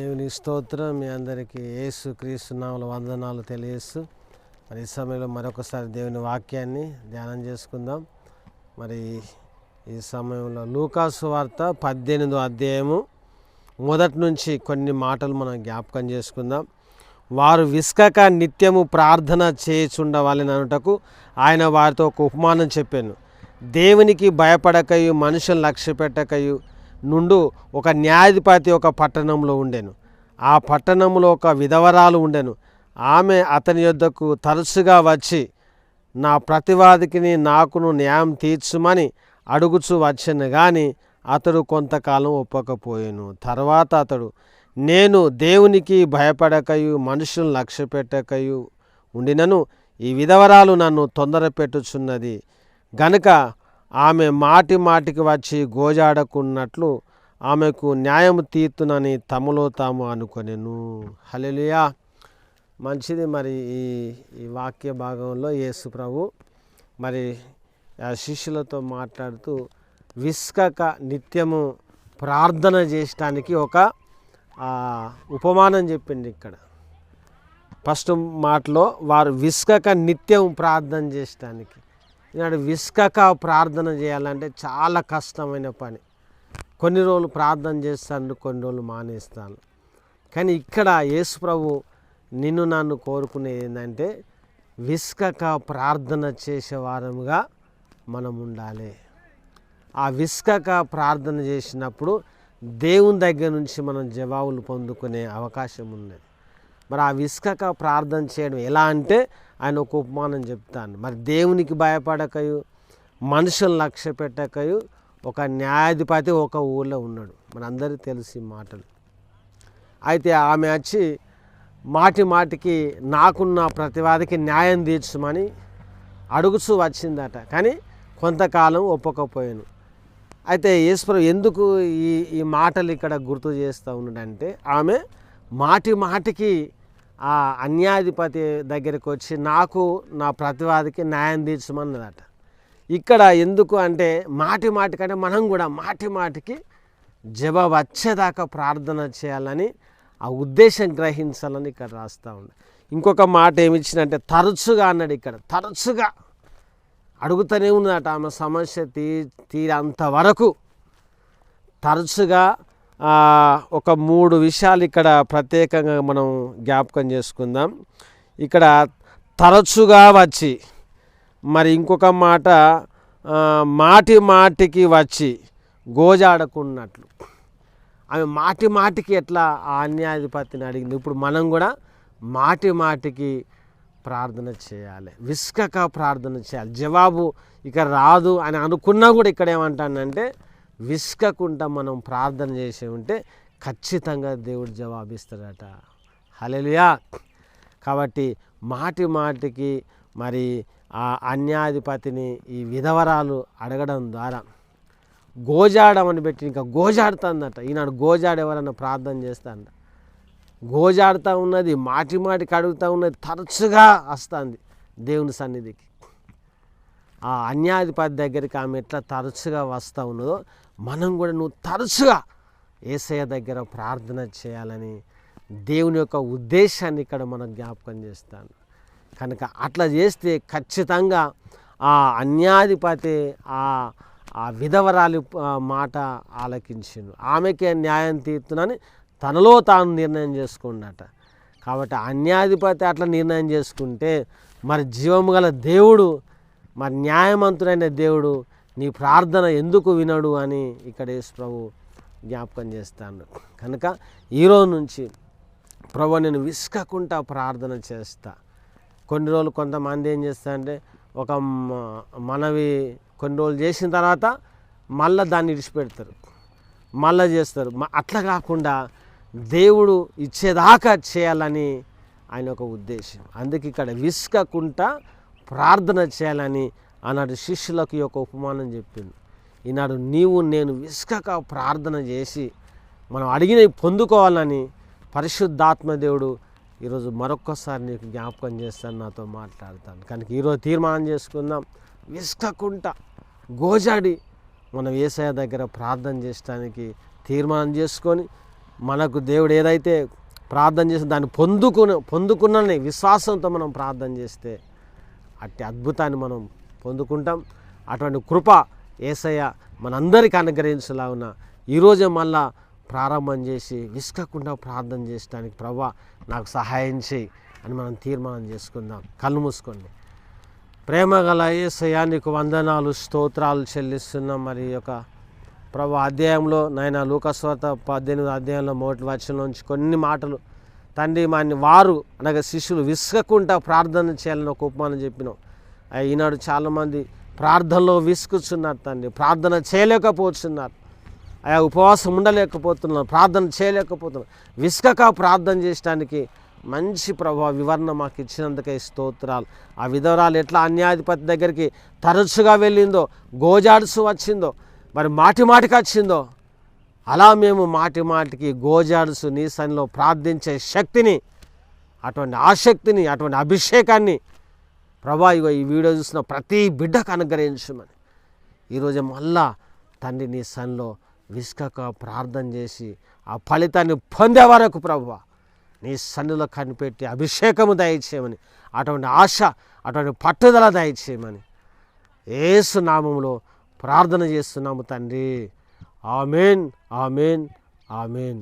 దేవుని స్తోత్రం మీ అందరికీ యేసు క్రీస్తు నామల వందనాలు తెలియజేస్తూ మరి ఈ సమయంలో మరొకసారి దేవుని వాక్యాన్ని ధ్యానం చేసుకుందాం. మరి ఈ సమయంలో లూకాసు వార్త పద్దెనిమిదో అధ్యాయము మొదటి నుంచి కొన్ని మాటలు మనం జ్ఞాపకం చేసుకుందాం. వారు విస్కక నిత్యము ప్రార్థన చేయుచుండవాలని అనుటకు ఆయన వారితో ఒక ఉపమానం చెప్పాను. దేవునికి భయపడకయు మనుషులను లక్ష్య పెట్టకయు నుండు ఒక న్యాయాధిపతి ఒక పట్టణంలో ఉండెను. ఆ పట్టణంలో ఒక విధవరాలు ఉండెను. ఆమె అతని యొద్దకు తరచుగా వచ్చి నా ప్రతివాదికిని నాకును న్యాయం తీర్చుమని అడుగుచు వచ్చను కానీ అతడు కొంతకాలం ఒప్పకపోయాను. తర్వాత అతడు నేను దేవునికి భయపడకయు మనుషులను లక్ష్య పెట్టకయు ఉండినను. ఈ విధవరాలు నన్ను తొందర పెట్టుచున్నది గనుక ఆమె మాటి మాటికి వచ్చి గోజాడకున్నట్లు ఆమెకు న్యాయం తీర్తునని తమలో తాము అనుకొనెను. హలెలుయా మంచిది మరి ఈ ఈ వాక్య భాగంలో యేసు ప్రభు మరి శిష్యులతో మాట్లాడుతూ విస్కక నిత్యము ప్రార్థన చేయటానికి ఒక ఉపమానం చెప్పింది ఇక్కడ. ఫస్ట్ మాటలో వారు విస్కక నిత్యం ప్రార్థన చేయటానికి ఈనాడు విసుకక ప్రార్థన చేయాలంటే చాలా కష్టమైన పని. కొన్ని రోజులు ప్రార్థన చేస్తాను కొన్ని రోజులు మానేస్తాను కానీ ఇక్కడ యేసు ప్రభు నిన్ను నన్ను కోరుకునేది ఏంటంటే విసుకక ప్రార్థన చేసే వారముగా మనం ఉండాలి. ఆ విసుకక ప్రార్థన చేసినప్పుడు దేవుని దగ్గర నుంచి మనం జవాబులు పొందుకునే అవకాశం ఉన్నది. మరి ఆ విసుకక ప్రార్థన చేయడం ఎలా అంటే ఆయన ఒక ఉపమానం చెప్తాను. మరి దేవునికి భయపడకయు మనుషులను లక్ష్య పెట్టకయు ఒక న్యాయాధిపతి ఒక ఊళ్ళో ఉన్నాడు. మనందరికీ తెలిసి మాటలు. అయితే ఆమె వచ్చి మాటి మాటికి నాకున్న ప్రతివాదికి న్యాయం తీర్చమని అడుగుచూ వచ్చిందట. కానీ కొంతకాలం ఒప్పకపోయాను. అయితే ఈశ్వరు ఎందుకు ఈ ఈ మాటలు ఇక్కడ గుర్తు చేస్తూ ఉన్నాడంటే ఆమె మాటి మాటికి ఆ అన్యాధిపతి దగ్గరికి వచ్చి నాకు నా ప్రతివాదికి న్యాయం తీర్చమన్నదట. ఇక్కడ ఎందుకు అంటే మాటి మాటికంటే మనం కూడా మాటి మాటికి జవాబు వచ్చేదాకా ప్రార్థన చేయాలని ఆ ఉద్దేశం గ్రహించాలని ఇక్కడ రాస్తూ ఉంది ఇంకొక మాట ఏమిచ్చిందంటే తరచుగా అన్నాడు ఇక్కడ. తరచుగా అడుగుతూనే ఉన్నదట ఆమె సమస్య తీ తీరేంత వరకు. తరచుగా ఒక మూడు విషయాలు ఇక్కడ ప్రత్యేకంగా మనం జ్ఞాపకం చేసుకుందాం. ఇక్కడ తరచుగా వచ్చి మరి ఇంకొక మాట మాటి మాటికి వచ్చి గోజాడకున్నట్లు. ఆమె మాటి మాటికి ఎట్లా ఆ అన్యాధిపతిని అడిగింది? ఇప్పుడు మనం కూడా మాటి మాటికి ప్రార్థన చేయాలి. విస్కక ప్రార్థన చేయాలి. జవాబు ఇక రాదు అని అనుకున్నా కూడా ఇక్కడ ఏమంటానంటే విసుకకుండా మనం ప్రార్థన చేసి ఉంటే ఖచ్చితంగా దేవుడు జవాబిస్తాడట. హల్లెలూయా. కాబట్టి మాటి మాటికి మరి ఆ అన్యాధిపతిని ఈ విధవరాలు అడగడం ద్వారా గోజాడమని పెట్టి ఇంకా గోజాడుతుందట. ఈనాడు గోజాడు ఎవరన్నా ప్రార్థన చేస్తాంట గోజాడుతూ ఉన్నది మాటి మాటికి అడుగుతూ ఉన్నది తరచుగా వస్తుంది దేవుని సన్నిధికి. ఆ అన్యాధిపతి దగ్గరికి ఆమె ఎట్లా తరచుగా వస్తూ ఉన్నదో మనం కూడా నువ్వు తరచుగా ఏసయ్య దగ్గర ప్రార్థన చేయాలని దేవుని యొక్క ఉద్దేశాన్ని ఇక్కడ మనం జ్ఞాపకం చేస్తాను. కనుక అట్లా చేస్తే ఖచ్చితంగా ఆ అన్యాధిపతి ఆ ఆ విధవరాలి మాట ఆలకించిండు. ఆమెకే న్యాయం తీర్చునని తనలో తాను నిర్ణయం చేసుకున్నట. కాబట్టి అన్యాధిపతి అట్లా నిర్ణయం చేసుకుంటే మరి జీవము గల దేవుడు మరి న్యాయవంతుడైన దేవుడు నీ ప్రార్థన ఎందుకు వినడు అని ఇక్కడ యేసు ప్రభు జ్ఞాపకం చేస్తాను కనుక ఈరోజు నుంచి ప్రభు నేను విసుకకుండా ప్రార్థన చేస్తా. కొన్ని రోజులు కొంతమంది ఏం చేస్తారంటే ఒక మనవి కొన్ని రోజులు చేసిన తర్వాత మళ్ళీ దాన్ని విడిచిపెడతారు. మళ్ళీ చేస్తారు. అట్లా కాకుండా దేవుడు ఇచ్చేదాకా చేయాలని ఆయన ఒక ఉద్దేశం. అందుకే ఇక్కడ విసుకకుండా ప్రార్థన చేయాలని ఆనాడు శిష్యులకు యొక్క ఉపమానం చెప్పింది ఈనాడు నీవు నేను విసుకక ప్రార్థన చేసి మనం అడిగినవి పొందుకోవాలని పరిశుద్ధాత్మ దేవుడు ఈరోజు మరొక్కసారి నీకు జ్ఞాపకం చేస్తాను నాతో మాట్లాడతాను. కనుక ఈరోజు తీర్మానం చేసుకుందాం. విసుకకుండా గోజాడి మనం ఏసయ దగ్గర ప్రార్థన చేయడానికి తీర్మానం చేసుకొని మనకు దేవుడు ఏదైతే ప్రార్థన చేసి దాన్ని పొందుకుని పొందుకున్నని విశ్వాసంతో మనం ప్రార్థన చేస్తే అట్టి అద్భుతాన్ని మనం పొందుకుంటాం. అటువంటి కృప ఏసయ్య మనందరికీ అనుగ్రహించలా ఉన్న ఈరోజే మళ్ళా ప్రారంభం చేసి విసుకకుండా ప్రార్థన చేయడానికి ప్రభా నాకు సహాయం చేయి అని మనం తీర్మానం చేసుకుందాం. కళ్ళు మూసుకోండి. ప్రేమ గల ఏసయ్యా నీకు వందనాలు స్తోత్రాలు చెల్లిస్తున్నాం. మరి యొక్క ప్రభు అధ్యాయంలో నాయన లోకస్వత పద్దెనిమిది అధ్యాయంలో మొదటి నుంచి కొన్ని మాటలు తండ్రి మాన్ని వారు అనగా శిష్యులు విసుగకుండా ప్రార్థన చేయాలని ఒక ఉపమానం చెప్పినాం. ఈనాడు చాలామంది ప్రార్థనలో విసుకుచున్నారు తండ్రి ప్రార్థన చేయలేకపోతున్నారు. ఆ ఉపవాసం ఉండలేకపోతున్నారు ప్రార్థన చేయలేకపోతున్నారు. విసుకక ప్రార్థన చేయడానికి మంచి ప్రభావ వివరణ మాకు ఇచ్చినందుకే స్తోత్రాలు. ఆ విధవరాలు ఎట్లా అన్యాధిపతి దగ్గరికి తరచుగా వెళ్ళిందో గోజాడుసు వచ్చిందో మరి మాటి మాటికి వచ్చిందో అలా మేము మాటి మాటికి గోజాడుసు నీ సన్నిలో ప్రార్థించే శక్తిని అటువంటి ఆసక్తిని అటువంటి అభిషేకాన్ని ప్రభా ఇగో ఈ వీడియో చూసిన ప్రతి బిడ్డకు అనుగ్రహించమని. ఈరోజు మళ్ళా తండ్రి నీ సన్లో విసుకక ప్రార్థన చేసి ఆ ఫలితాన్ని పొందే వరకు ప్రభు నీ సన్నిలో కనిపెట్టి అభిషేకము దయచేయమని అటువంటి ఆశ అటువంటి పట్టుదల దయచేయమని. ఏసు నామంలో ప్రార్థన చేస్తున్నాము తండ్రి. Amen amen amen.